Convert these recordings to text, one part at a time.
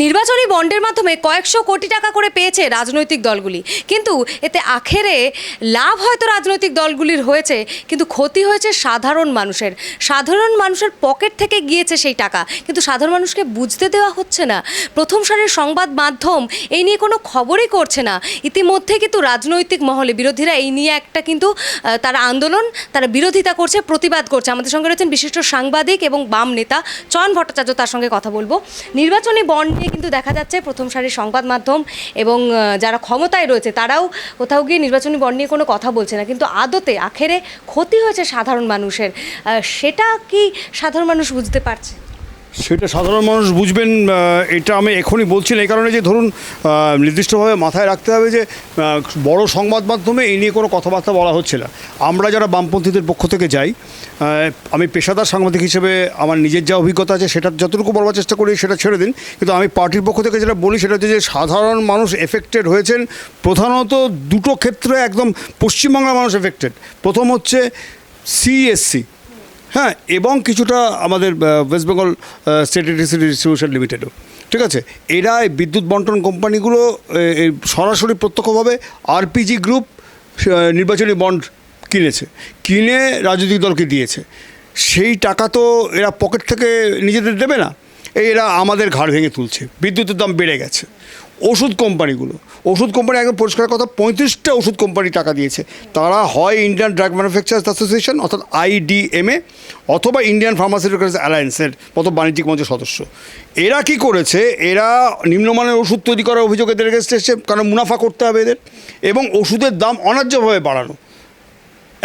নির্বাচনী বন্ডের মাধ্যমে কয়েকশো কোটি টাকা করে পেয়েছে রাজনৈতিক দলগুলি। কিন্তু এতে আখেরে লাভ হয়তো রাজনৈতিক দলগুলির হয়েছে, কিন্তু ক্ষতি হয়েছে সাধারণ মানুষের। সাধারণ মানুষের পকেট থেকে গিয়েছে সেই টাকা, কিন্তু সাধারণ মানুষকে বুঝতে দেওয়া হচ্ছে না। প্রথম সারির সংবাদ মাধ্যম এই নিয়ে কোনো খবরই করছে না। ইতিমধ্যে কিন্তু রাজনৈতিক মহলে বিরোধীরা এই নিয়ে একটা কিন্তু তারা আন্দোলন, তারা বিরোধিতা করছে, প্রতিবাদ করছে। আমাদের সঙ্গে রয়েছেন বিশিষ্ট সাংবাদিক এবং বাম নেতা চয়ন ভট্টাচার্য, তার সঙ্গে কথা বলব। নির্বাচনী বন্ড নিয়ে কিন্তু দেখা যাচ্ছে প্রথম সারির সংবাদ মাধ্যম এবং যারা ক্ষমতায় রয়েছে তারাও কোথাও গিয়ে নির্বাচনী বন্ড নিয়ে কোনো কথা বলছে না। কিন্তু আদতে, আখেরে ক্ষতি হয়েছে সাধারণ মানুষের। সেটা কি সাধারণ মানুষ বুঝতে পারছে? সেটা সাধারণ মানুষ বুঝবেন এটা আমি এখনই বলছি না, এই কারণে যে ধরুন নির্দিষ্টভাবে মাথায় রাখতে হবে যে বড় সংবাদ মাধ্যমে এই নিয়ে কোনো কথাবার্তা বলা হচ্ছে না। আমরা যারা বামপন্থীদের পক্ষ থেকে যাই আমি পেশাদার সাংবাদিক হিসেবে আমার নিজের যা অভিজ্ঞতা আছে সেটা যতটুকু বলবার চেষ্টা করি সেটা ছেড়ে দিন। কিন্তু আমি পার্টির পক্ষ থেকে যেটা বলি সেটা হচ্ছে যে, সাধারণ মানুষ এফেক্টেড হয়েছেন, প্রধানত দুটো ক্ষেত্রে একদম পশ্চিমবাংলার মানুষ এফেক্টেড প্রথম হচ্ছে সিএসসি হ্যাঁ এবং কিছুটা আমাদের West Bengal state electricity distribution লিমিটেডও ঠিক আছে? এরা এই বিদ্যুৎ বন্টন কোম্পানিগুলো সরাসরি প্রত্যক্ষভাবে আরপিজি গ্রুপ নির্বাচনী বন্ড কিনেছে। কিনে রাজনৈতিক দলকে দিয়েছে। সেই টাকা তো এরা পকেট থেকে নিজেদের দেবে না। এই এরা আমাদের ঘাড় ভেঙে তুলছে। বিদ্যুতের দাম বেড়ে গেছে। ওষুধ কোম্পানিগুলো। ওষুধ কোম্পানি একদম পরিষ্কার কথা, পঁয়ত্রিশটা ওষুধ কোম্পানি টাকা দিয়েছে। তারা হয় ইন্ডিয়ান ড্রাগ ম্যানুফ্যাকচারার্স অ্যাসোসিয়েশন অর্থাৎ আইডিএমএ অথবা ইন্ডিয়ান ফার্মাসিউটিক্যালস অ্যালায়েন্সের মতো বাণিজ্যিক মঞ্চের সদস্য। এরা কি করেছে? এরা নিম্নমানের ওষুধ তৈরি করার অভিযোগ এদের কাছে এসছে, কারণ মুনাফা করতে হবে এদের, এবং ওষুধের দাম অন্যায্যভাবে বাড়ানো।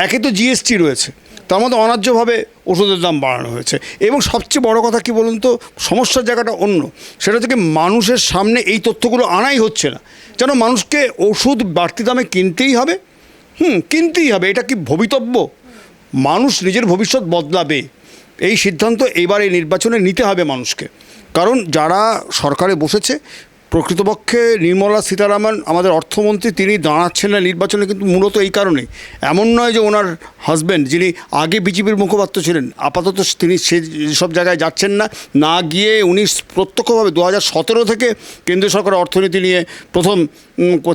একে তো জিএসটি রয়েছে। তার মধ্যে অন্যায্যভাবে ওষুধের দাম বাড়ানো হয়েছে। এবং সবচেয়ে বড় কথা কি বলুন তো, সমস্যার জায়গাটা অন্য। সেটা থেকে মানুষের সামনে এই তথ্যগুলো আনাই হচ্ছে না। যেন মানুষকে ওষুধ বাড়তি দামে কিনতেই হবে। হুম, কিনতেই হবে। এটা কি ভবিতব্য? মানুষ নিজের ভবিষ্যৎ বদলাবে। এই সিদ্ধান্ত এইবার এই নির্বাচনে নিতে হবে মানুষকে। কারণ যারা সরকারে বসেছে প্রকৃতপক্ষে নির্মলা সীতারামন আমাদের অর্থমন্ত্রী, তিনি দাঁড়াচ্ছেন না নির্বাচনে কিন্তু মূলত এই কারণেই এমন নয় যে ওনার হাজব্যান্ড যিনি আগে বিজেপির মুখপাত্র ছিলেন, আপাতত তিনি সে সব জায়গায় যাচ্ছেন না। না গিয়ে উনি প্রত্যক্ষভাবে দু হাজার সতেরো থেকে কেন্দ্রীয় সরকারের অর্থনীতি নিয়ে প্রথম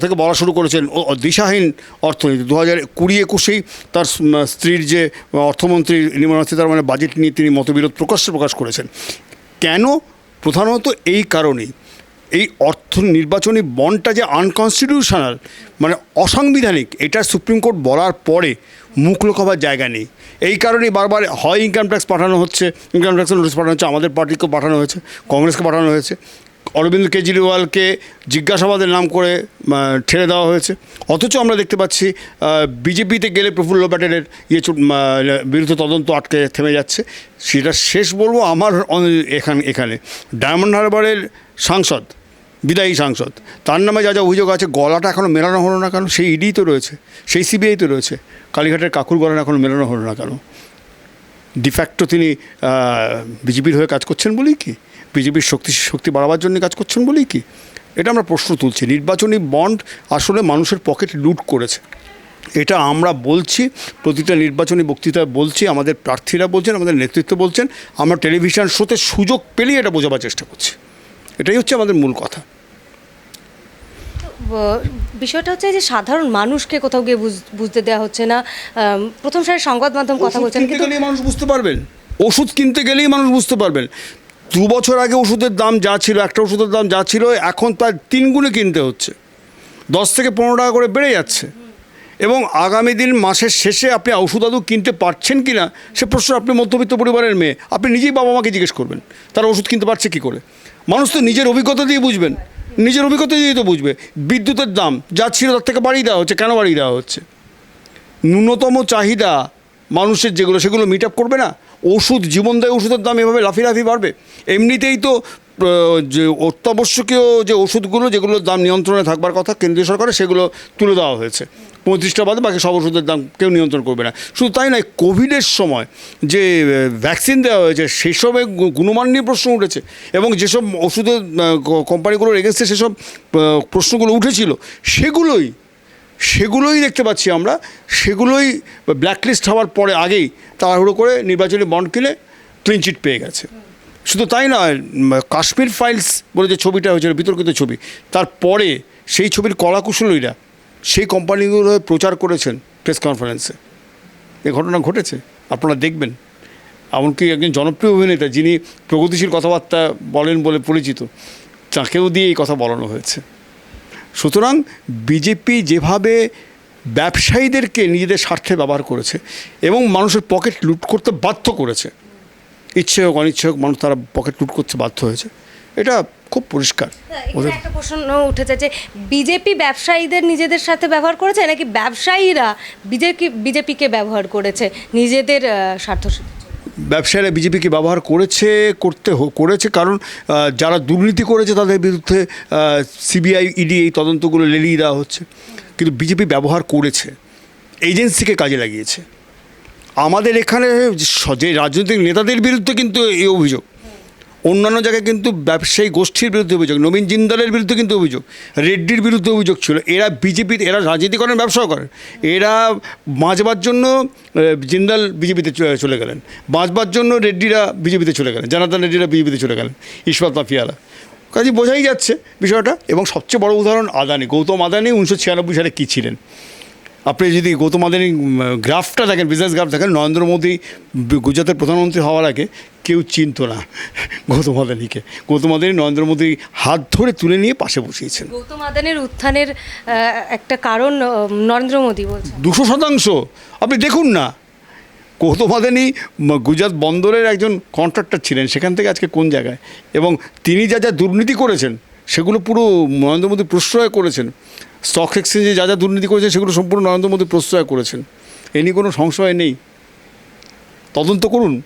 থেকে বলা শুরু করেছেন। দিশাহীন অর্থনীতি। দু হাজার কুড়ি একুশেই তার স্ত্রীর যে অর্থমন্ত্রী নির্মলা সীতারামনের বাজেট নিয়ে তিনি মতবিরোধ প্রকাশ্যে প্রকাশ করেছেন। কেন? প্রধানত এই কারণেই। এই অর্থ নির্বাচনী বন্ডটা যে আনকনস্টিটিউশনাল মানে অসাংবিধানিক, এটা সুপ্রিম কোর্ট বলার পরে মুখ লোকাবার জায়গা নেই। এই কারণেই বারবার হয় ইনকাম ট্যাক্স পাঠানো হচ্ছে ইনকাম ট্যাক্সের নোটিশ পাঠানো হচ্ছে, আমাদের পার্টিকেও পাঠানো হয়েছে, কংগ্রেসকে পাঠানো হয়েছে। অরবিন্দ কেজরিওয়ালকে জিজ্ঞাসাবাদের নাম করে ঠেলে দেওয়া হয়েছে। অথচ আমরা দেখতে পাচ্ছি বিজেপিতে গেলে প্রফুল্ল প্যাটেলের ইয়ে বিরুদ্ধে তদন্ত আটকে থেমে যাচ্ছে। সেটা শেষ বলব আমার এখান, এখানে। ডায়মন্ড হারবারের সাংসদ বিদায়ী সাংসদ। তার নামে যা যা অভিযোগ আছে, গলাটা এখনও মেলানো হলো না কেন? সেই ইডি তো রয়েছে, সেই সিবিআই তো রয়েছে। কালীঘাটের কাকুর গলা এখনও মেলানো হলো না কেন? ডিফ্যাক্টো তিনি বিজেপির হয়ে কাজ করছেন বলেই কি? বিজেপির শক্তি শক্তি বাড়াবার জন্য কাজ করছেন বলেই কি? এটা আমরা প্রশ্ন তুলছি। নির্বাচনী বন্ড আসলে মানুষের পকেট লুট করেছে। এটা আমরা বলছি, প্রতিটা নির্বাচনী বক্তৃতায় বলছি, আমাদের প্রার্থীরা বলছেন, আমাদের নেতৃত্ব বলছেন, আমরা টেলিভিশন শোতে সুযোগ পেলেই এটা বোঝাবার চেষ্টা করছি। এটাই হচ্ছে আমাদের মূল কথা। বিষয়টা হচ্ছে যে সাধারণ মানুষকে কোথাও গিয়ে বুঝ- বুঝতে দেওয়া হচ্ছে না। প্রথম সারির সংবাদ মাধ্যম কথা বলছেন কিন্তু মানুষ বুঝতে পারবেন। ওষুধ কিনতে গেলেই মানুষ বুঝতে পারবেন। দু বছর আগে ওষুধের দাম যা ছিল একটা ওষুধের দাম যা ছিল এখন প্রায় তিন গুণে কিনতে হচ্ছে। দশ থেকে পনেরো টাকা করে বেড়ে যাচ্ছে। এবং আগামী দিন মাসের শেষে আপনি ওষুধ আদৌ কিনতে পারছেন কি না সে প্রশ্ন আপনি মধ্যবিত্ত পরিবারের মেয়ে। আপনি নিজেই বাবা মাকে জিজ্ঞেস করবেন তারা ওষুধ কিনতে পারছে কি করে? মানুষ তো নিজের অভিজ্ঞতা দিয়ে বুঝবেন। নিজের অভিজ্ঞতা দিয়েই তো বুঝবে। বিদ্যুতের দাম যা ছিল তার থেকে বাড়িয়ে দেওয়া হচ্ছে, কেন বাড়িয়ে দেওয়া হচ্ছে? ন্যূনতম চাহিদা মানুষের যেগুলো, সেগুলো মিট আপ করবে না? ওষুধ জীবনদায়ী ওষুধের দাম এভাবে লাফি লাফি বাড়বে। এমনিতেই তো যে অত্যাবশ্যকীয় যে ওষুধগুলো, যেগুলোর দাম নিয়ন্ত্রণে থাকবার কথা কেন্দ্রীয় সরকারে সেগুলো তুলে দেওয়া হয়েছে। পঁয়ত্রিশটা বাদে বাকি সব ওষুধের দাম কেউ নিয়ন্ত্রণ করবে না। শুধু তাই নয় কোভিডের সময় যে ভ্যাকসিন দেওয়া হয়েছে সেসবে গুণমান নিয়ে প্রশ্ন উঠেছে এবং যেসব ওষুধের আহ, ক- কোম্পানিগুলোর এগেনস্টে সেসব প্রশ্নগুলো উঠেছিল সেগুলোই সেগুলোই দেখতে পাচ্ছি আমরা সেগুলোই ব্ল্যাকলিস্ট হওয়ার পরে আগেই তাড়াহুড়ো করে নির্বাচনী বন্ড কিনে ক্লিন চিট পেয়ে গেছে। শুধু তাই নয় কাশ্মীর ফাইলস বলে যে ছবিটা হয়েছিল বিতর্কিত ছবি তারপরে সেই ছবির কলাকুশলীরা সেই কোম্পানিগুলো প্রচার করেছেন প্রেস কনফারেন্সে। এ ঘটনা ঘটেছে, আপনারা দেখবেন। এমনকি একজন জনপ্রিয় অভিনেতা যিনি প্রগতিশীল কথাবার্তা বলেন বলে পরিচিত, তাকেও দিয়ে এই কথা বলানো হয়েছে। সুতরাং বিজেপি যেভাবে ব্যবসায়ীদেরকে নিজেদের স্বার্থে ব্যবহার করেছে এবং মানুষের পকেট লুট করতে বাধ্য করেছে, ইচ্ছে হোক অনিচ্ছে হোক মানুষ তারা পকেট লুট করতে বাধ্য হয়েছে, এটা খুব পরিষ্কার। ওদের একটা প্রশ্ন উঠেছে যে বিজেপি ব্যবসায়ীদের নিজেদের সাথে ব্যবহার করেছে নাকি ব্যবসায়ীরা বিজেপি বিজেপিকে ব্যবহার করেছে নিজেদের স্বার্থ ব্যবসায়ীরা বিজেপিকে ব্যবহার করেছে করতে করেছে কারণ যারা দুর্নীতি করেছে তাদের বিরুদ্ধে সিবিআই ইডি এই তদন্তগুলো লেলিয়ে দেওয়া হচ্ছে। কিন্তু বিজেপি ব্যবহার করেছে এজেন্সিকে কাজে লাগিয়েছে। আমাদের এখানে যে রাজনৈতিক নেতাদের বিরুদ্ধে কিন্তু এই অভিযোগ। অন্যান্য জায়গায় কিন্তু ব্যবসায়ী গোষ্ঠীর বিরুদ্ধে অভিযোগ, নবীন জিন্দালের বিরুদ্ধে কিন্তু অভিযোগ, রেড্ডির বিরুদ্ধে অভিযোগ ছিল। এরা বিজেপির, এরা রাজনীতি করেন ব্যবসাও করেন এরা বাঁচবার জন্য জিন্দাল বিজেপিতে চলে গেলেন। বাঁচবার জন্য রেড্ডিরা বিজেপিতে চলে গেলেন। জানাতান রেড্ডিরা বিজেপিতে চলে গেলেন, ইস্পাত মাফিয়ারা কাজে বোঝাই যাচ্ছে বিষয়টা। এবং সবচেয়ে বড় উদাহরণ আদানি, গৌতম আদানি উনিশশো ছিয়ানব্বই সালে কী ছিলেন? আপনি যদি গৌতম আদানি গ্রাফটা দেখেন বিজনেস গ্রাফ দেখেন নরেন্দ্র মোদী গুজরাতের প্রধানমন্ত্রী হওয়ার আগে কেউ চিনত না গৌতম আদানিকে। গৌতম আদানি নরেন্দ্র মোদী হাত ধরে তুলে নিয়ে পাশে বসিয়েছেন। গৌতম আদানের উত্থানের একটা কারণ নরেন্দ্র মোদী বলছেন। দুশো শতাংশ। আপনি দেখুন না গৌতম আদানি গুজরাট বন্দরের একজন কন্ট্রাক্টর ছিলেন সেখান থেকে আজকে কোন জায়গায়? এবং তিনি যা যা দুর্নীতি করেছেন সেগুলো পুরো নরেন্দ্র মোদী প্রশ্রয় করেছেন। স্টক এক্সচেঞ্জে যা যা দুর্নীতি করেছে সেগুলো সম্পূর্ণ নরেন্দ্র মোদী প্রশ্রয় করেছেন। এ নিয়ে কোনো সংশয় নেই। তদন্ত করুন।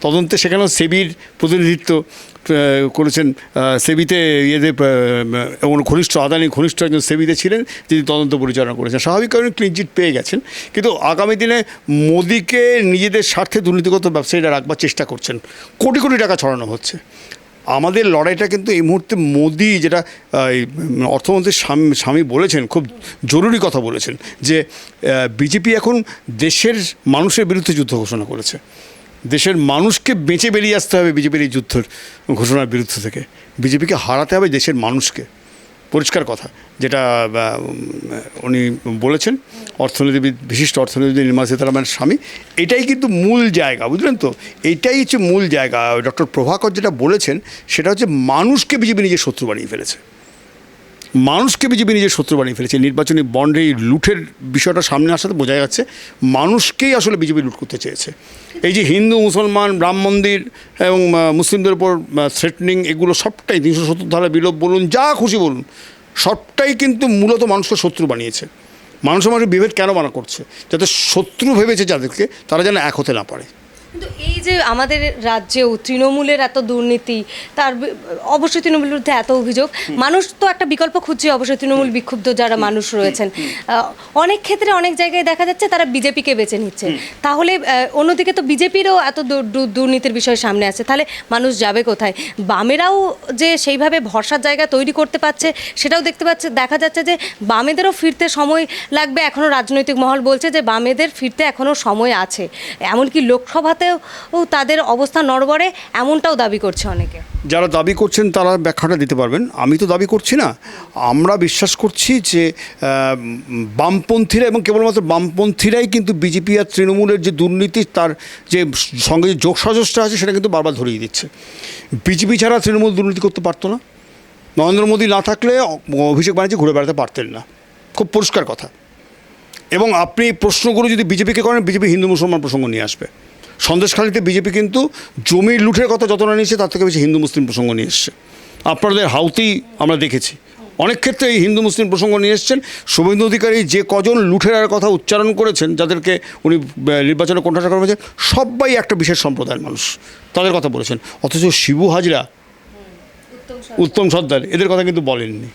তদন্তে সেখানেও সেবির প্রতিনিধিত্ব করেছেন। সেবিতে এমন ঘনিষ্ঠ আদানি, ঘনিষ্ঠ একজন সেবিতে ছিলেন যিনি তদন্ত পরিচালনা করেছেন। স্বাভাবিক কারণে ক্লিনচিট পেয়ে গেছেন। কিন্তু আগামী দিনে মোদিকে নিজেদের স্বার্থে দুর্নীতিগত ব্যবসায়ীরা রাখবার চেষ্টা করছেন। কোটি কোটি টাকা ছড়ানো হচ্ছে। আমাদের লড়াইটা কিন্তু এই মুহূর্তে মোদি যেটা অর্থমন্ত্রী স্বামী বলেছেন, খুব জরুরি কথা বলেছেন, যে বিজেপি এখন দেশের মানুষের বিরুদ্ধে যুদ্ধ ঘোষণা করেছে। দেশের মানুষকে বেঁচে বেরিয়ে আসতে হবে বিজেপির এই যুদ্ধের ঘোষণার বিরুদ্ধে থেকে। বিজেপিকে হারাতে হবে দেশের মানুষকে। পরিষ্কার কথা, যেটা উনি বলেছেন, অর্থনীতিবিদ, বিশিষ্ট অর্থনীতিবিদ নির্মলা সীতারামনের স্বামী, এটাই কিন্তু মূল জায়গা, বুঝলেন তো? এইটাই হচ্ছে মূল জায়গা। ডক্টর প্রভাকর যেটা বলেছেন, সেটা হচ্ছে মানুষকে বিজেপি নিজের শত্রু বানিয়ে ফেলেছে। মানুষকে বিজেপি নিজের শত্রু বানিয়ে ফেলেছে, নির্বাচনী বন্ডে এই লুঠের বিষয়টা সামনে আসাতে বোঝা যাচ্ছে মানুষকেই আসলে বিজেপি লুট করতে চেয়েছে। এই যে হিন্দু, মুসলমান রাম মন্দির এবং মুসলিমদের উপর থ্রেটনিং এগুলো সবটাই তিনশো সত্তর ধারা বিলোপ বলুন, যা খুশি বলুন, সবটাই কিন্তু মূলত মানুষকে শত্রু বানিয়েছে। মানুষের মানুষের বিভেদ কেন মানা করছে? যাতে শত্রু ভেবেছে যাদেরকে, তারা যেন এক হতে না পারে। কিন্তু এই যে আমাদের রাজ্যেও তৃণমূলের এত দুর্নীতি তার অবশ্যই তৃণমূলের বিরুদ্ধে এত অভিযোগ। মানুষ তো একটা বিকল্প খুঁজছে অবশ্যই তৃণমূল বিক্ষুব্ধ যারা মানুষ রয়েছেন। অনেক ক্ষেত্রে অনেক জায়গায় দেখা যাচ্ছে তারা বিজেপিকে বেছে নিচ্ছে। তাহলে অন্যদিকে তো বিজেপিরও এত দুর্নীতির বিষয় সামনে আছে। তাহলে মানুষ যাবে কোথায়? বামেরাও যে সেইভাবে ভরসার জায়গা তৈরি করতে পারছে সেটাও দেখতে পাচ্ছে দেখা যাচ্ছে যে বামেদেরও ফিরতে সময় লাগবে। এখনও রাজনৈতিক মহল বলছে যে বামেদের ফিরতে এখনও সময় আছে। এমনকি লোকসভাতেও ও তাদের অবস্থা নড়বড়ে এমনটাও দাবি করছে অনেকে। যারা দাবি করছেন তারা ব্যাখ্যাটা দিতে পারবেন। আমি তো দাবি করছি না। আমরা বিশ্বাস করছি যে বামপন্থীরা এবং কেবলমাত্র বামপন্থীরাই কিন্তু বিজেপি আর তৃণমূলের যে দুর্নীতি, তার যে সঙ্গে যে যোগসাজসটা আছে, সেটা কিন্তু বারবার ধরিয়ে দিচ্ছে। বিজেপি ছাড়া তৃণমূল দুর্নীতি করতে পারতো না। নরেন্দ্র মোদী না থাকলে অভিষেক ব্যানার্জি ঘুরে বেড়াতে পারতেন না। খুব পরিষ্কার কথা। এবং আপনি প্রশ্নগুলো যদি বিজেপিকে করেন, বিজেপি হিন্দু মুসলমান প্রসঙ্গ নিয়ে আসবে। সন্দেশখালীতে বিজেপি কিন্তু জমির লুঠের কথা যতটা নিয়েছে তার থেকে বেশি হিন্দু মুসলিম প্রসঙ্গ নিয়ে এসছে। আপনাদের হাউতেই আমরা দেখেছি। অনেক ক্ষেত্রে এই হিন্দু মুসলিম প্রসঙ্গ নিয়ে এসছেন। শুভেন্দু অধিকারী যে কজন লুঠেরার কথা উচ্চারণ করেছেন যাদেরকে উনি নির্বাচনে কোণঠাসা করেছেন সবাই একটা বিশেষ সম্প্রদায়ের মানুষ। তাদের কথা বলেছেন। অথচ শিবু হাজরা উত্তম সর্দার এদের কথা কিন্তু বলেননি।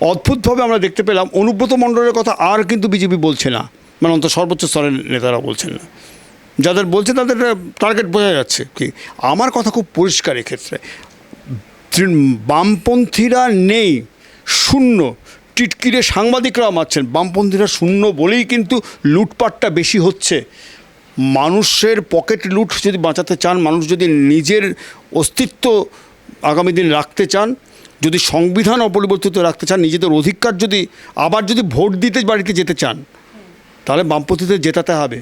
অদ্ভুতভাবে আমরা দেখতে পেলাম অনুব্রত মণ্ডলের কথা আর কিন্তু বিজেপি বলছে না। মানে অন্তত সর্বোচ্চ স্তরের নেতারা বলছেন না। যাদের বলছে তাদের টার্গেট বোঝা যাচ্ছে কি। আমার কথা খুব পরিষ্কার এক্ষেত্রে। বামপন্থীরা নেই, শূন্য। টিটকিরে সাংবাদিকরা মারছেন। বামপন্থীরা শূন্য বলেই কিন্তু লুটপাটটা বেশি হচ্ছে। মানুষের পকেট লুট যদি বাঁচাতে চান, মানুষ যদি নিজের অস্তিত্ব আগামী দিন রাখতে চান, যদি সংবিধান অপরিবর্তিত রাখতে চান, নিজেদের অধিকার যদি আবার যদি ভোট দিতে বাড়িতে যেতে চান, তাহলে বামপন্থীদের জেতাতে হবে।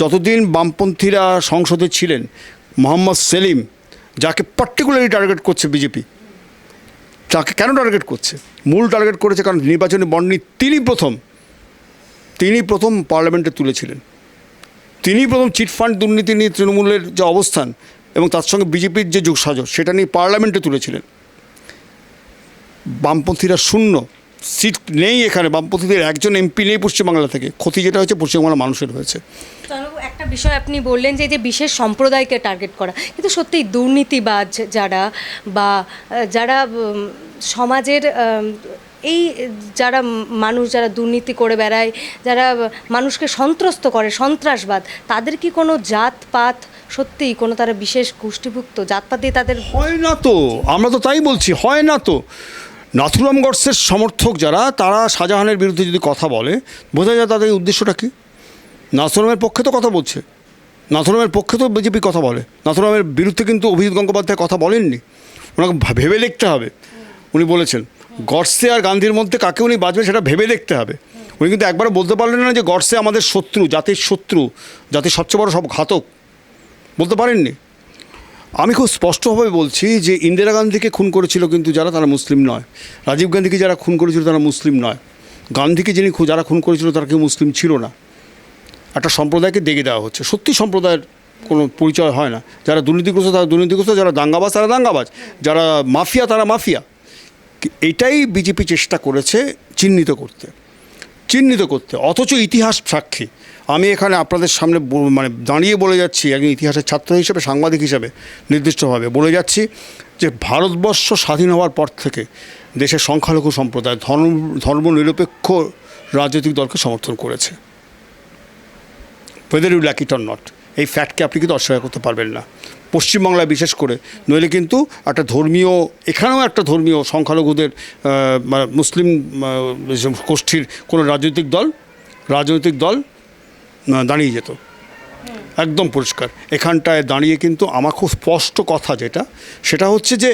যতদিন বামপন্থীরা সংসদে ছিলেন, মোহাম্মদ সেলিম, যাকে পার্টিকুলারলি টার্গেট করছে বিজেপি, তাকে কেন টার্গেট করছে? মূল টার্গেট করেছে কারণ নির্বাচনী বন্ডনি তিনি প্রথম তিনি প্রথম পার্লামেন্টে তুলেছিলেন। তিনি প্রথম চিটফান্ড দুর্নীতি নিয়ে তৃণমূলের যে অবস্থান এবং তার সঙ্গে বিজেপির যে যোগসাজশ, সেটা নিয়ে পার্লামেন্টে তুলেছিলেন। বামপন্থীরা শূন্য সিট নেই এখানে বামপন্থীদের একজন এমপি নেই পশ্চিমবাংলা থেকে। ক্ষতি যেটা হয়েছে পশ্চিমবাংলা মানুষের হয়েছে। একটা বিষয় আপনি বললেন যে এই যে বিশেষ সম্প্রদায়কে টার্গেট করা কিন্তু সত্যি দুর্নীতিবাজ যারা বা যারা সমাজের এই যারা মানুষ যারা দুর্নীতি করে বেড়ায় যারা মানুষকে সন্ত্রস্ত করে সন্ত্রাসবাদ তাদের কি কোনো জাতপাত সত্যিই কোনো তারা বিশেষ গোষ্ঠীভুক্ত? জাতপাত দিয়ে তাদের হয় না তো আমরা তো তাই বলছি হয় না তো। নাথুরাম গডসের সমর্থক যারা, তারা শাহজাহানের বিরুদ্ধে যদি কথা বলে, বোঝা যায় তাদের উদ্দেশ্যটা কী? নাথুরামের পক্ষে তো কথা বলছে। নাথুরামের পক্ষে তো বিজেপি কথা বলে। নাথুরামের বিরুদ্ধে কিন্তু অভিজিৎ গঙ্গোপাধ্যায় কথা বলেননি। ওনাকে ভেবে দেখতে হবে। উনি বলেছেন, গডসে আর গান্ধীর মধ্যে কাকে উনি বাঁচবেন সেটা ভেবে দেখতে হবে। উনি কিন্তু একবারও বলতে পারলেন না যে গডসে আমাদের শত্রু, জাতির শত্রু, জাতির সবচেয়ে বড় সব ঘাতক। বলতে পারেননি? আমি খুব স্পষ্টভাবে বলছি যে ইন্দিরা গান্ধীকে খুন করেছিল কিন্তু যারা তারা মুসলিম নয়। রাজীব গান্ধীকে যারা খুন করেছিল তারা মুসলিম নয়। গান্ধীকে যিনি যারা খুন করেছিল তারা কেউ মুসলিম ছিল না। একটা সম্প্রদায়কে দেখে দেওয়া হচ্ছে। সত্যি সম্প্রদায়ের কোনো পরিচয় হয় না। যারা দুর্নীতিগ্রস্ত, তারা দুর্নীতিগ্রস্ত, যারা দাঙ্গাবাজ, তারা দাঙ্গাবাজ। যারা মাফিয়া, তারা মাফিয়া। এটাই বিজেপি চেষ্টা করেছে চিহ্নিত করতে। চিহ্নিত করতে, অথচ ইতিহাস সাক্ষী। আমি এখানে আপনাদের সামনে মানে দাঁড়িয়ে বলে যাচ্ছি, একজন ইতিহাসের ছাত্র হিসেবে, সাংবাদিক হিসেবে নির্দিষ্টভাবে বলে যাচ্ছি যে ভারতবর্ষ স্বাধীন হওয়ার পর থেকে দেশের সংখ্যালঘু সম্প্রদায় ধর্ম, ধর্মনিরপেক্ষ রাজনৈতিক দলকে সমর্থন করেছে। Whether you lack it or not এই ফ্যাক্টকে আপনি কিন্তু অস্বীকার করতে পারবেন না। পশ্চিমবাংলায় বিশেষ করে। নইলে কিন্তু একটা ধর্মীয়, এখানেও একটা ধর্মীয় সংখ্যালঘুদের মুসলিম গোষ্ঠীর কোনো রাজনৈতিক দল রাজনৈতিক দল দাঁড়িয়ে যেত। একদম পরিষ্কার। এখানটায় দাঁড়িয়ে কিন্তু আমার খুব স্পষ্ট কথা যেটা, সেটা হচ্ছে যে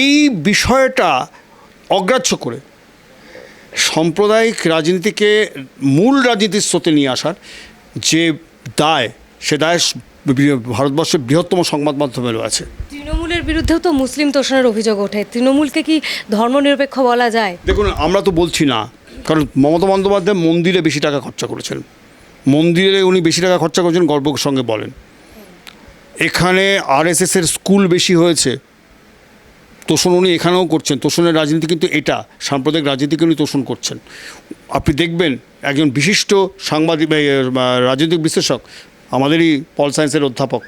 এই বিষয়টা অগ্রাহ্য করে সাম্প্রদায়িক রাজনীতিকে মূল রাজনীতির স্রোতে নিয়ে আসার যে দায়, সে দায় ভারতবর্ষের বৃহত্তম সংবাদ মাধ্যমেরও আছে। তৃণমূলের বিরুদ্ধেও তো মুসলিম তোষণের অভিযোগ ওঠে। তৃণমূলকে কি ধর্মনিরপেক্ষ বলা যায়? দেখুন আমরা তো বলছি না। কারণ মমতা বন্দ্যোপাধ্যায় মন্দিরে বেশি টাকা খরচা করেছেন। মন্দিরে উনি বেশি টাকা খরচা করেছেন গর্বের সঙ্গে বলেন। এখানে আরএসএসের স্কুল বেশি হয়েছে। তোষণ উনি এখানেও করছেন। তোষণের রাজনীতি কিন্তু এটা। সাম্প্রদায়িক রাজনীতিকে উনি তোষণ করছেন। আপনি দেখবেন একজন বিশিষ্ট সাংবাদিক রাজনৈতিক বিশ্লেষক আমাদেরই পল সায়েন্সের অধ্যাপক।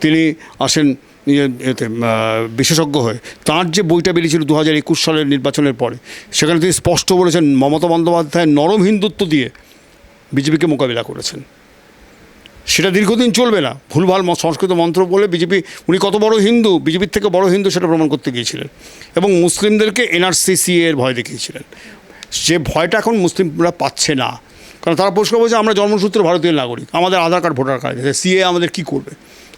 তিনি আসেন ইয়ে, এতে বিশেষজ্ঞ হয়ে। তার যে বইটা বেরিয়েছিল দু হাজার একুশ সালের নির্বাচনের পরে সেখানে তিনি স্পষ্ট বলেছেন মমতা বন্দ্যোপাধ্যায় নরম হিন্দুত্ব দিয়ে বিজেপিকে মোকাবিলা করেছেন। সেটা দীর্ঘদিন চলবে না। ভুলভাল সংস্কৃত মন্ত্র বলে বিজেপি উনি কত বড় হিন্দু বিজেপির থেকে বড় হিন্দু সেটা প্রমাণ করতে গিয়েছিলেন। এবং মুসলিমদেরকে এনআরসিসি এর ভয় দেখিয়েছিলেন। যে ভয়টা এখন মুসলিমরা পাচ্ছে না। কারণ তারা পরিষ্কার বলছে আমরা জন্মসূত্রে ভারতীয় নাগরিক, আমাদের আধার কার্ড, ভোটার কার্ড আছে সিএ আমাদের কী করবে?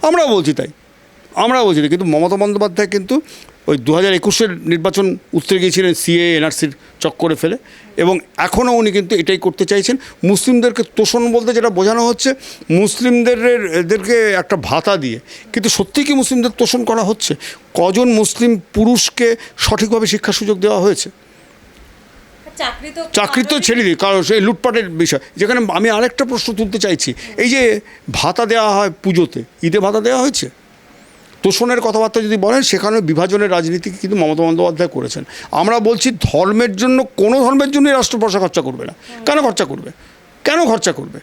আমরাও বলছি তাই। আমরাও বলছি। কিন্তু মমতা বন্দ্যোপাধ্যায় কিন্তু ওই দু হাজার একুশের নির্বাচন উত্তরে গিয়েছিলেন সিএ, এনআরসির চক্করে ফেলে, এবং এখনও উনি কিন্তু এটাই করতে চাইছেন। মুসলিমদেরকে তোষণ বলতে যেটা বোঝানো হচ্ছে, মুসলিমদের এদেরকে একটা ভাতা দিয়ে। কিন্তু সত্যি কি মুসলিমদের তোষণ করা হচ্ছে? কজন মুসলিম পুরুষকে সঠিকভাবে শিক্ষার সুযোগ দেওয়া হয়েছে? চাকরি তো ছেড়ে দিই কারণ সেই লুটপাটের বিষয়। যেখানে আমি আরেকটা প্রশ্ন তুলতে চাইছি এই যে ভাতা দেওয়া হয় পুজোতে ঈদে ভাতা দেওয়া হয়েছে? তোষণের কথাবার্তা যদি বলেন সেখানে বিভাজনের রাজনীতি কিন্তু মমতা বন্দ্যোপাধ্যায় করেছেন। আমরা বলছি ধর্মের জন্য কোনো ধর্মের জন্যই রাষ্ট্র পয়সা খরচা করবে না। কেন খরচা করবে? কেন খরচা করবে?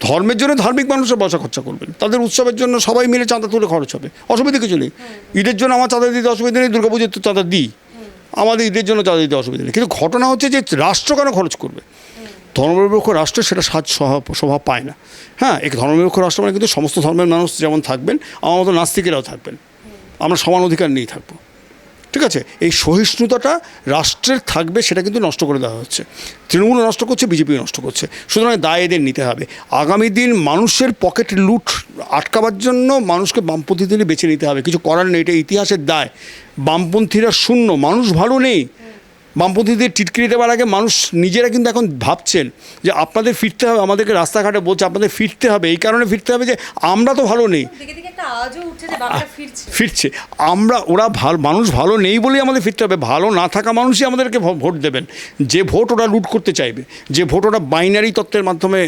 ধর্মের জন্য ধার্মিক মানুষের পয়সা খরচা করবেন তাদের উৎসবের জন্য সবাই মিলে চাঁদা তুলে খরচ হবে। অসুবিধা কিছু নেই। ঈদের জন্য আমার চাঁদা দিতে অসুবিধা নেই দুর্গাপুজোর তো চাঁদা দিই। আমাদের ঈদের জন্য চাঁদা দিতে অসুবিধা নেই। কিন্তু ঘটনা হচ্ছে যে রাষ্ট্র কেন খরচ করবে? ধর্মনিরপেক্ষ রাষ্ট্র সেটা সাজ স্বভাব পায় না। হ্যাঁ এই ধর্মনিরপেক্ষ রাষ্ট্র মানে কিন্তু সমস্ত ধর্মের মানুষ যেমন থাকবেন, আমার মতো নাস্তিকেরাও থাকবেন। আমরা সমান অধিকার নিয়েই থাকব। ঠিক আছে, এই সহিষ্ণুতাটা রাষ্ট্রের থাকবে, সেটা কিন্তু নষ্ট করে দেওয়া হচ্ছে। তৃণমূল নষ্ট করছে বিজেপি নষ্ট করছে। সুতরাং দায় এদের নিতে হবে। আগামী দিন মানুষের পকেট লুট আটকাবার জন্য মানুষকে বামপন্থী বেছে নিতে হবে। কিছু করার নেই, এটা ইতিহাসের দায়। বামপন্থীরা শূন্য, মানুষ ভালো নেই। বামপন্থীদের টিটকিরি দেওয়ার আগে মানুষ নিজেরা কিন্তু এখন ভাবছেন যে আপনাদের ফিরতে হবে আমাদেরকে রাস্তাঘাটে বলছে আপনাদের ফিরতে হবে। এই কারণে ফিরতে হবে যে আমরা তো ভালো নেই। ফিরছে। আমরা ওরা ভালো মানুষ ভালো নেই বলেই আমাদের ফিরতে হবে। ভালো না থাকা মানুষই আমাদেরকে ভোট দেবেন। যে ভোট ওরা লুট করতে চাইবে যে ভোট ওরা বাইনারি তত্ত্বের মাধ্যমে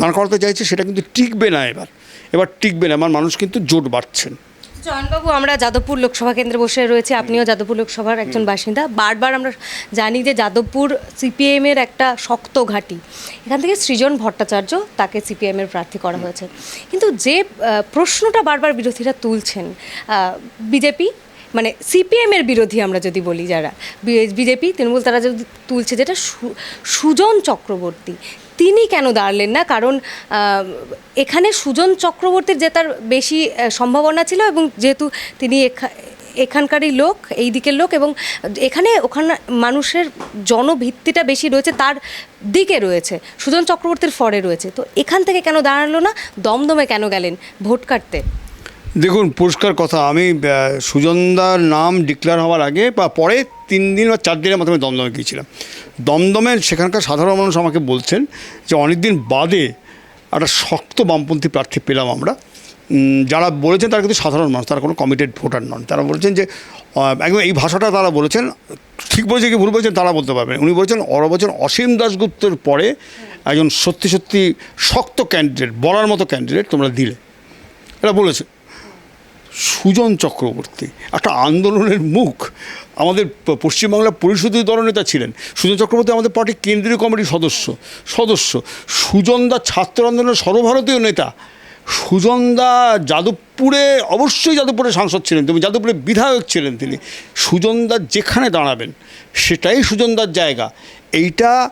দাঁড় করাতে চাইছে সেটা কিন্তু টিকবে না এবার। এবার টিকবে না আমার মানুষ কিন্তু জোট বাড়ছেন। জয়নবাবু আমরা যাদবপুর লোকসভা কেন্দ্রে বসে রয়েছে। আপনিও যাদবপুর লোকসভার একজন বাসিন্দা। বারবার আমরা জানি যে যাদবপুর সিপিএমের একটা শক্ত ঘাঁটি। এখান থেকে সৃজন ভট্টাচার্য তাকে সিপিএমের প্রার্থী করা হয়েছে। কিন্তু যে প্রশ্নটা বারবার বিরোধীরা তুলছেন বিজেপি মানে সিপিএমের বিরোধী আমরা যদি বলি যারা বিজেপি তৃণমূল তারা যদি তুলছে যেটা সু- সুজন চক্রবর্তী তিনি কেন দাঁড়ালেন না? কারণ এখানে সুজন চক্রবর্তীর জেতার বেশি সম্ভাবনা ছিল এবং যেহেতু তিনি এখা- এখানকারই লোক, এই দিকের লোক এবং এখানে ওখানে মানুষের জনভিত্তিটা বেশি রয়েছে, তার দিকে রয়েছে, সুজন চক্রবর্তীর ফরে রয়েছে। তো এখান থেকে কেন দাঁড়াল না? দমদমে কেন গেলেন? ভোট কাটতে। দেখুন পুরস্কার কথা, আমি সুজনদার নাম ডিক্লেয়ার হওয়ার আগে বা পরে তিন দিন বা চার দিনের মাধ্যমে দমদমে গিয়েছিলাম। দমদমের সেখানকার সাধারণ মানুষ আমাকে বলছেন যে অনেক দিন বাদে একটা শক্ত বামপন্থী প্রার্থী পেলাম আমরা। যারা বলেছেন তারা কিন্তু সাধারণ মানুষ, তারা কোনো কমিটেড ভোটার নন। তারা বলেছেন যে একদম এই ভাষাটা তারা বলেছেন, ঠিক বলেছে কি ভুল বলেছেন তারা বলতে পারবেন। উনি বলেছেন অর বলছেন অসীম দাশগুপ্তের পরে একজন সত্যি সত্যি শক্ত ক্যান্ডিডেট বলার মতো ক্যান্ডিডেট তোমরা দিলে। এটা বলেছে। সুজন চক্রবর্তী, একটা আন্দোলনের মুখ। আমাদের প- পশ্চিমবাংলার পরিষদীয় দলনেতা ছিলেন। সুজন চক্রবর্তী আমাদের পার্টির কেন্দ্রীয় কমিটির সদস্য সদস্য। সুজনদা ছাত্র আন্দোলনের সর্বভারতীয় নেতা। সুজনদা যাদবপুরে, অবশ্যই যাদবপুরে সাংসদ ছিলেন তুমি যাদবপুরে বিধায়ক ছিলেন তিনি। সুজনদা যেখানে দাঁড়াবেন, সেটাই সুজনদার জায়গা। এইটা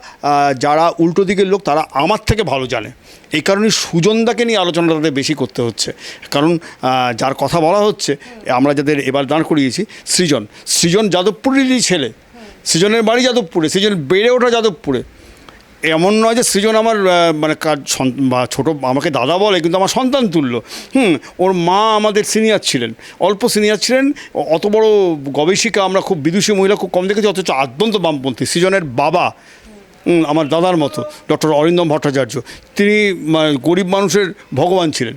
যারা উল্টো দিকের লোক, তারা আমার থেকে ভালো জানে। এই কারণে সুজনদাকে নিয়ে আলোচনা তাদের বেশি করতে হচ্ছে। কারণ যার কথা বলা হচ্ছে, আমরা যাদের এবার দাঁড় করিয়েছি, সৃজন। সৃজন যাদবপুরেরই ছেলে। সৃজনের বাড়ি যাদবপুরে, সৃজন বেড়ে ওঠা যাদবপুরে। এমন নয় যে সৃজন আমার মানে কাজ বা ছোটো আমাকে দাদা বলে, কিন্তু আমার সন্তান তুল্য। হুম, ওর মা আমাদের সিনিয়র ছিলেন। অল্প সিনিয়র ছিলেন, অত বড় গবেষিকা, আমরা খুব বিদুষী মহিলা খুব কম দেখেছি, অথচ আদ্যন্ত বামপন্থী। সৃজনের বাবা আমার দাদার মতো, ডক্টর অরিন্দম ভট্টাচার্য। তিনি গরিব মানুষের ভগবান ছিলেন।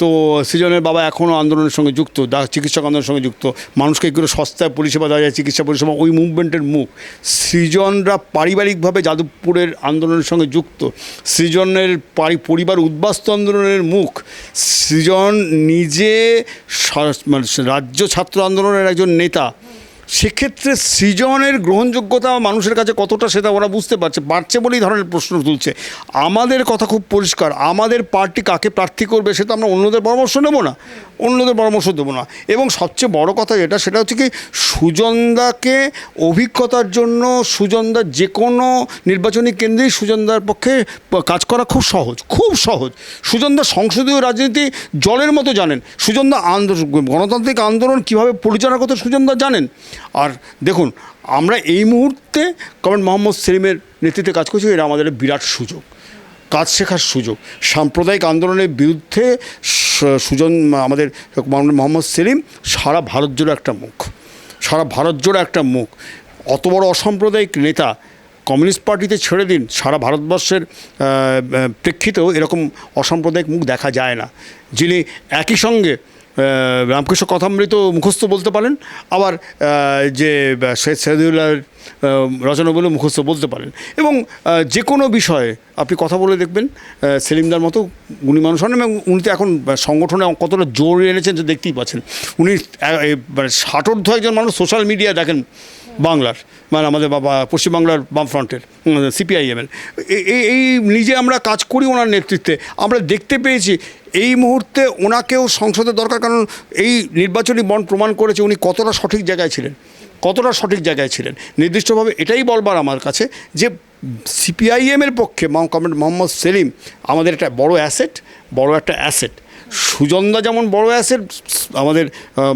তো সৃজনের বাবা এখনও আন্দোলনের সঙ্গে যুক্ত চিকিৎসক আন্দোলনের সঙ্গে যুক্ত। মানুষকে এগুলো সস্তায় পরিষেবা দেওয়া যায়, চিকিৎসা পরিষেবা, ওই মুভমেন্টের মুখ। সৃজনরা পারিবারিকভাবে যাদবপুরের আন্দোলনের সঙ্গে যুক্ত। সৃজনের পারি, পরিবার উদ্বাস্তু আন্দোলনের মুখ। সৃজন নিজে মানে রাজ্য ছাত্র আন্দোলনের একজন নেতা। সেক্ষেত্রে সৃজনের গ্রহণযোগ্যতা মানুষের কাছে কতটা সেটা ওরা বুঝতে পারছে পারছে বলেই ধরনের প্রশ্ন তুলছে। আমাদের কথা খুব পরিষ্কার, আমাদের পার্টি কাকে প্রার্থী করবে সেটা আমরা অন্যদের পরামর্শ নেব না, অন্যদের পরামর্শ দেবো না। এবং সবচেয়ে বড় কথা যেটা সেটা হচ্ছে কি সুজনদাকে অভিজ্ঞতার জন্য সুজনদার যে কোনো নির্বাচনী কেন্দ্রেই সুজনদার পক্ষে কাজ করা খুব সহজ খুব সহজ। সুজনদা সংসদীয় রাজনীতি জলের মতো জানেন। সুজনদা আন্দোলন, গণতান্ত্রিক আন্দোলন কীভাবে পরিচালনা করতে সুজনদা জানেন? আর দেখুন, আমরা এই মুহূর্তে কমেন্ট মোহাম্মদ সেলিমের নেতৃত্বে কাজ করছি, এটা আমাদের বিরাট সুযোগ। কাজ শেখার সুযোগ। সাম্প্রদায়িক আন্দোলনের বিরুদ্ধে সুজন, আমাদের মোহাম্মদ সেলিম সারা ভারত জুড়ে একটা মুখ। সারা ভারত জুড়ে একটা মুখ। অত বড় অসাম্প্রদায়িক নেতা কমিউনিস্ট পার্টিতে ছেড়ে দিন, সারা ভারতবর্ষের প্রেক্ষিতেও এরকম অসাম্প্রদায়িক মুখ দেখা যায় না। যিনি একই সঙ্গে রামকৃষ্ণ কথামৃত মুখস্থ বলতে পারেন, আবার যে শেখ সৈয়দুল্লাহর রচনাগুলো মুখস্থ বলতে পারেন। এবং যে কোনো বিষয়ে আপনি কথা বলে দেখবেন সেলিমদার মতো উনি মানুষ হন, এবং উনি তো এখন সংগঠনে কতটা জোর এনেছেন যে দেখতেই পাচ্ছেন। উনি মানে ষাটোর্ধ একজন মানুষ সোশ্যাল মিডিয়া দেখেন। বাংলার মানে আমাদের বাবা, পশ্চিমবাংলার বামফ্রন্টের সিপিআইএমের। এই এই নিজে আমরা কাজ করি ওনার নেতৃত্বে। আমরা দেখতে পেয়েছি, এই মুহূর্তে ওনাকেও সংসদের দরকার, কারণ এই নির্বাচনী বন্ড প্রমাণ করেছে উনি কতটা সঠিক জায়গায় ছিলেন, কতটা সঠিক জায়গায় ছিলেন। নির্দিষ্টভাবে এটাই বলবার আমার কাছে যে, সিপিআইএমের পক্ষে কমেন্ট মোহাম্মদ সেলিম আমাদের একটা বড় অ্যাসেট, বড় একটা অ্যাসেট। সুজনদা যেমন বড় অ্যাসেট আমাদের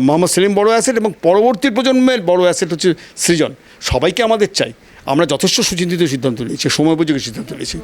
মোহাম্মদ সেলিম বড় অ্যাসেট এবং পরবর্তী প্রজন্মের বড় অ্যাসেট হচ্ছে সৃজন। সবাইকে আমাদের চাই। আমরা যথেষ্ট সুচিন্তিত সিদ্ধান্ত নিয়েছি সময় উপযোগী সিদ্ধান্ত নিয়েছি।